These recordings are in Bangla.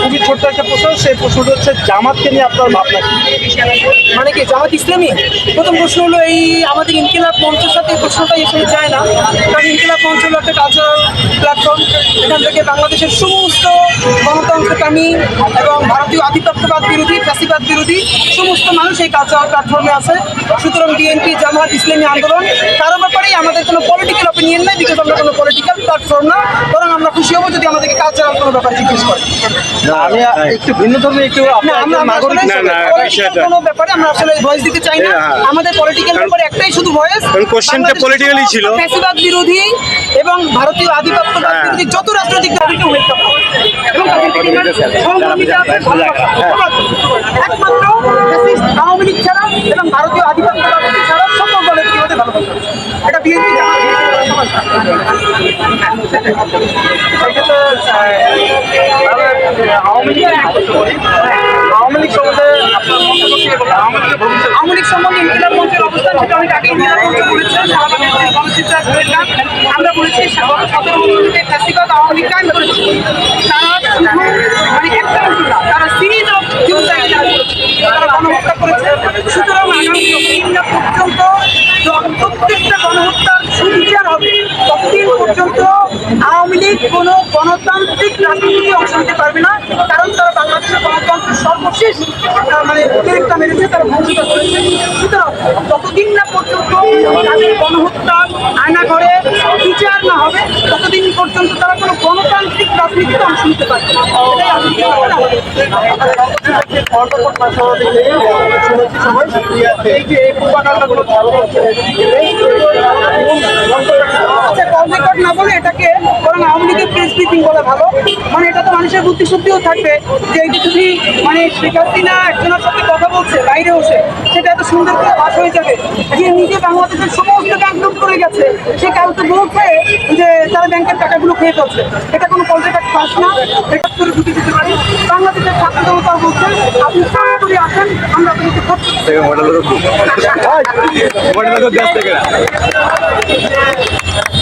খুবই ছোট্ট একটা প্রশ্ন, সেই প্রশ্নটা হচ্ছে, জামাতকে নিয়ে আপনার ভাবনা মানে কি, জামাত ইসলামী? প্রথম প্রশ্ন হলো এই আমাদের ইনকিলাব মঞ্চের সাথে প্রশ্নটা এখানে যায় না। কারণ ইনকিলাব মঞ্চ হলো একটা কালচারাল প্ল্যাটফর্ম এখান থেকে বাংলাদেশের সমস্ত গণতন্ত্রকামী এবং ভারতীয় আধিপত্যবাদ বিরোধী, ফ্যাসিবাদ বিরোধী, সমস্ত মানুষ এই কালচারাল প্ল্যাটফর্মে আছে। সুতরাং বিএনপি জামাত, ইসলামী আন্দোলন, কারও ব্যাপারেই আমাদের কোনো পলিটিক্যাল অপিনিয়ন নেই বিকজ আমরা কোনো পলিটিক্যাল প্ল্যাটফর্ম না, বরং আমরা খুশি হব যদি কালচারাল কোনো ব্যাপারে জিজ্ঞেস করে আমি একটু ভিন্ন ধর্মী একটু কোনো ব্যাপারে আমরা আসলে ভয়েস দিতে চাই না। হ্যাঁ। আমাদের পলিটিক্যাল ব্যাপারে একটাই শুধু ভয়েস questionটা politically ছিল। ফ্যাসিবাদ বিরোধী এবং ভারতীয় আধিপত্যবাদ হ্যাঁ। বিরোধী যত রাজনৈতিক দলকে ওয়েলকাম এবং। একমাত্র আওয়ামী লীগ ছাড়া ভারতীয় আধিপত্যবাদ ছাড়া সকল দলের বিরোধী ভালোবাসা এটা বিএনপি আওয়ামী লীগ আওয়ামী লীগ সম্বন্ধে আওয়ামী সম্বন্ধে ইন্দিরা মঞ্চের অবস্থান সেটা অনেক আগে ইন্দিরা মঞ্চ আমরা বলেছি সতেরো লীগ কায়েম করেছে তারা মানে অফ হিউম্যান তারা গণহত্যা করেছে সুতরাং আগামী পর্যন্ত প্রত্যেকটা গণহত্যার সুবিচার হবে ততদিন পর্যন্ত আওয়ামী লীগ কোনো গণতান্ত্রিক রাজনীতিতে অংশ নিতে পারবে না কারণ তারা বাংলাদেশের গণতন্ত্রের সর্বশেষ আহ, মানে অতিরিক্ত মেরেছে তারা ভূমিকা করেছে সুতরাং যতদিন না পর্যন্ত তাদের গণহত্যা আয়না ঘরে বিচার না হবে, ততদিন পর্যন্ত তারা কোনো গণতান্ত্রিক রাজনীতিতে অংশ নিতে পারবে এই যে এই প্রোপাগান্ডাগুলো চালানো হচ্ছে আচ্ছা কল রেকর্ড না বলে এটাকে বরং আওয়ামী লীগের বলা ভালো। মানে এটা তো মানুষের বুদ্ধি শুদ্ধিও থাকবে যে এইটা যদি মানে শেখ হাসিনা একজনের সাথে কথা বলছে বাইরে বসে সেটা এত সুন্দর করে পাস হয়ে যাবে। যে নিজে বাংলাদেশের সমস্ত ব্যাংক লুট করে গেছে সে কাউকে বলছে যে তারা ব্যাংকের টাকাগুলো খেয়ে ফেলছে। এটা কোনো রেকর্ড পাস না এটা করে ঢুকে যেতে পারে। বাংলাদেশের ছাত্র জনতা বলছে আপনি সরাসরি আসেন আমরা আপনাকে ভোট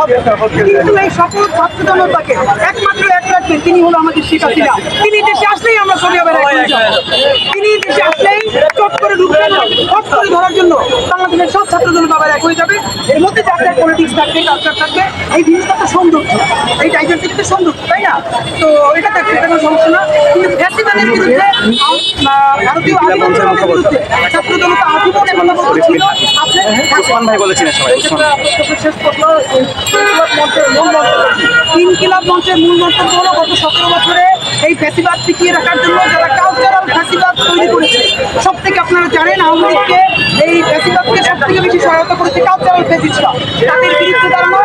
হবে কিন্তু এই সকল ছাত্র জনতাকে একমাত্র এক রাখবেন তিনি হলো আমাদের শেখ হাসিনা তিনি দেশে আসলেই আমরা সরিয়ে বেড়াই তিনি দেশে আসলেই চট করে ঢুকবেন হট করে ধরার জন্য বাংলাদেশের সব ছাত্র জনতা আবার এক হয়ে যাবে। এর মধ্যে যার পলিটিক্স থাকবে কালচার থাকবে এই ভিন্নতা তো সৌন্দর্য এই ডাইভার্সিটি তো সৌন্দর্য তাই না? তো এটা থাকবে এটা কোনো সমস্যা না। কিন্তু ফ্যাসিবাদের বিরুদ্ধে ভারতীয় আধিপত্যবাদের বিরুদ্ধে ছাত্র জনতা আজীবন ছিল আছে ওসমান ভাই বলেছিলেন সবাই ইনকিলাব মঞ্চের মূল মন্তব্য হলো? গত সতেরো বছরে এই ফ্যাসিবাদ টিকিয়ে রাখার জন্য যারা কালচারাল ফ্যাসিবাদ তৈরি করেছে সব থেকে আপনারা জানেন আওয়ামী লীগকে এই ফ্যাসিবাদকে সব থেকে বেশি সহায়তা করেছে কালচারাল ফ্যাসিস্টরা তাদের বিরুদ্ধে দাঁড়ানো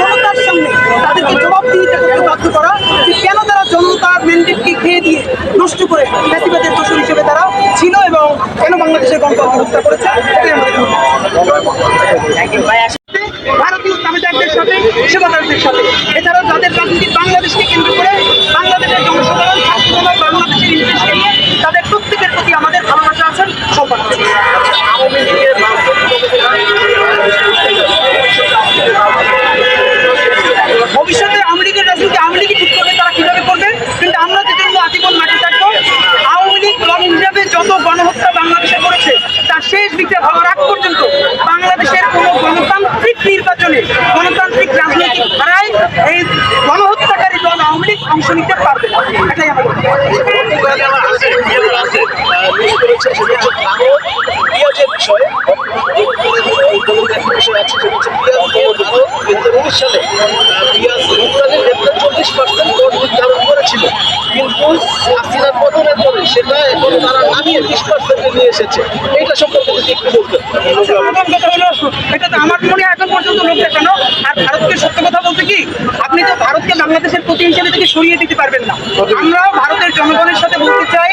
জনতার সামনে তাদেরকে জবাবদিহিতা করতে বাধ্য করা যে কেন তারা জনতার ম্যান্ডেটকে খেয়ে দিয়ে নষ্ট করে ফ্যাসিবাদের দোষর হিসেবে তারা ছিল এবং কেন বাংলাদেশের গণতন্ত্র হত্যা করেছে এটাই আমাদের ভারতীয় তাবেদারদের সাথে সাথে এছাড়াও তাদের রাজনীতি বাংলাদেশকে কেন্দ্র করে সালে পেঁয়াজ রপ্তানির ক্ষেত্রে চল্লিশ পার্সেন্ট দর নির্ধারণ করেছিল কিন্তু হাসিনার পতনের পরে সেটা এখন তারা নামিয়ে বিশ পার্সেন্টে এসেছে এইটা সম্পর্কে যদি একটু বলতেন এটা আমার মনে পর্যন্ত লোক দেখানো আর ভারতকে সত্য কথা বলতে কি? আপনি তো ভারতকে বাংলাদেশের প্রতি হিসেবে থেকে সরিয়ে দিতে পারবেন না। আমরাও ভারতের জনগণের সাথে বলতে চাই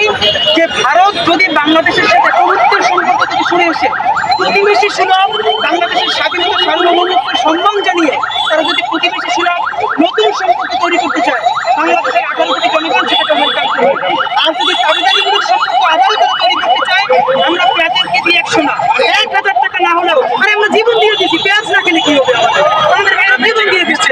যে ভারত যদি বাংলাদেশের সাথে প্রভুত্বের সম্পর্ক থেকে সরে এসে প্রতিবেশী সুলভ বাংলাদেশের স্বাধীনতা সার্বভৌমত্বের সম্মান জানিয়ে তারা যদি প্রতিবেশী সুলভ নতুন সম্পর্ক তৈরি করতে চায়, বাংলাদেশের আঠারো কোটি জনগণ সেটা ওয়েলকাম করবে আর যদি চাবিদারিমূলক সম্পর্ক আবার আমরা পেঁয়াজের কেজি একশো না এক হাজার টাকা না হলেও আরে আমরা জীবন দিয়ে দিচ্ছি পেঁয়াজ কি হবে আমাদের? আমাদের দিয়ে দিচ্ছে।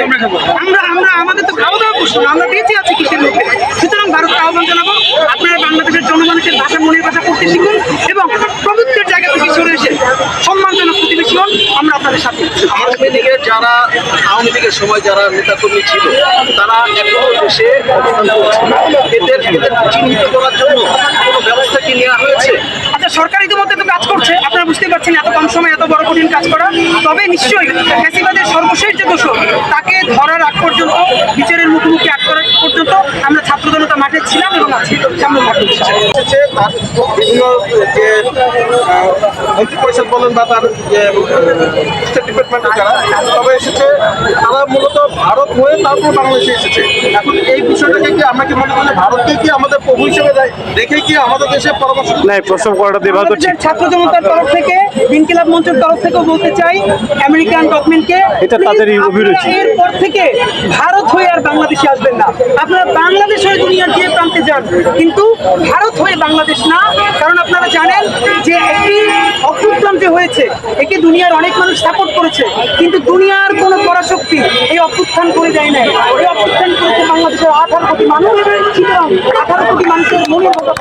আমরা আমরা আমাদের তো খাওয়া দাওয়া করছি আমরা বেঁচে আছি কিসের মধ্যে? সুতরাং ভারতকে আহ্বান জানাব আপনারা বাংলাদেশের জনগণের ভাষা মনের ভাষা করতে শিখুন এবং প্রভুত্বের জায়গা থেকে সরে এসে সম্মানজনক প্রতিবেশী হন। আমরা আপনাদের সাথে। আওয়ামী লীগের যারা আওয়ামী লীগের সময় যারা নেতাকর্মী ছিল তারা এখনও দেশে অবস্থান করছে। এদের চিহ্নিত করার জন্য কোনো ব্যবস্থা কি নেওয়া হয়েছে? আচ্ছা সরকার ইতিমধ্যে কাজ করছে, আপনারা বুঝতে পারছেন এত কম সময় এত বড় কঠিন কাজ করা। তবে নিশ্চয়ই ফ্যাসিবাদের সর্বশেষ যে দোষ তাকে ধরার আগ পর্যন্ত, বিচারের মুখোমুখি আগ করার পর্যন্ত আমরা ছাত্র জনতা মাঠে ছিলাম এবং আছি। সামনে মাঠে বিভিন্ন মন্ত্রী পরিষদ বলেন বা তার স্টেট ডিপার্টমেন্টের যারা তবে এসেছে। তারা মূলত ভারত হয়ে তারপর বাংলাদেশে এসেছে। এখন এই বিষয়টাকে কি আমরা কি মনে করি? ভারতকে কি আমাদের প্রভু হিসেবে দেয় দেখে কি আমাদের দেশে পরামর্শ না এই প্রশ্ন করাটা দেবা তো ঠিক ছাত্র জনতার তরফ থেকে ইনকিলাব মঞ্চের তরফ থেকেও বলতে চাই আমেরিকান গভর্নমেন্টকে এটা তাদেরই please অভিরুচি। এরপর থেকে ভারত হয়ে আর বাংলাদেশে আসবেন না। আপনারা বাংলাদেশ হয়ে দুনিয়ার যে প্রান্তে যান কিন্তু ভারত হয়ে বাংলাদেশ না। কারণ আপনারা জানেন যে একটি অভ্যুত্থান হয়েছে। একে দুনিয়ার অনেক মানুষ সাপোর্ট করেছে, কিন্তু দুনিয়ার কোনো পরাশক্তি এই অভ্যুত্থান করে দেয় নাই। এই অভ্যুত্থান করেছে বাংলাদেশের আঠারো কোটি মানুষ। আঠারো কোটি মানুষের মনের কথা